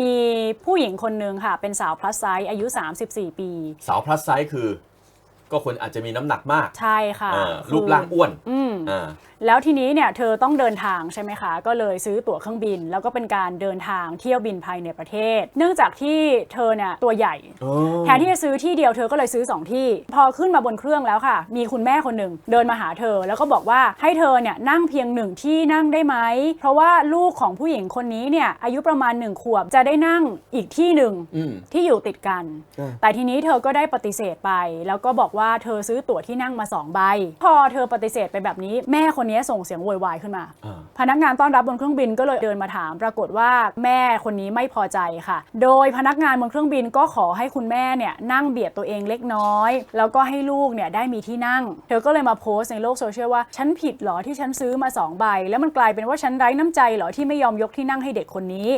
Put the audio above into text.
มีผู้หญิงคนหนึ่งค่ะ เป็นสาว plus size อายุ 34 ปี สาวพลัสไซส์คือ ก็คนอาจจะมีน้ำหนักมากใช่ค่ะ อ่าคือรูปร่างอ้วน อืมอ่า แล้วทีนี้เนี่ยเธอต้องเดินทางใช่ไหมคะ ก็เลยซื้อตั๋วเครื่องบิน แล้วก็เป็นการเดินทางเที่ยวบินภายในประเทศ เนื่องจากที่เธอเนี่ยตัวใหญ่ แทนที่จะซื้อที่เดียวเธอก็เลยซื้อ 2 ที่ พอขึ้นมาบนเครื่องแล้วค่ะ มีคุณแม่คนหนึ่งเดินมาหาเธอ แล้วก็บอกว่าให้เธอเนี่ยนั่งเพียงหนึ่งที่นั่งได้ไหม เพราะว่าลูกของผู้หญิงคนนี้เนี่ยอายุประมาณหนึ่งขวบจะได้นั่งอีกที่หนึ่งอืมที่อยู่ติดกันอ่าแต่ทีนี้เธอก็ได้ปฏิเสธไป แล้วก็บอกว่าเธอซื้อตั๋วที่นั่งมาสองใบพอเธอปฏิเสธไปแบบนี้แม่คนนี้ส่งเสียงโวยวายขึ้นมาอ่าพนักงานต้อนรับบนเครื่องบินก็เลยเดินมาถาม ปรากฏว่าแม่คนนี้ไม่พอใจค่ะ โดยพนักงานบนเครื่องบินก็ขอให้คุณแม่เนี่ยนั่งเบียดตัวเองเล็กน้อย แล้วก็ให้ลูกเนี่ยได้มีที่นั่ง เธอก็เลยมาโพสต์ในโลกโซเชียลว่า ฉันผิดเหรอที่ฉันซื้อมาสองใบแล้วมันกลายเป็นว่าฉันไร้น้ำใจเหรอที่ไม่ยอมยกที่นั่งให้เด็กคนนี้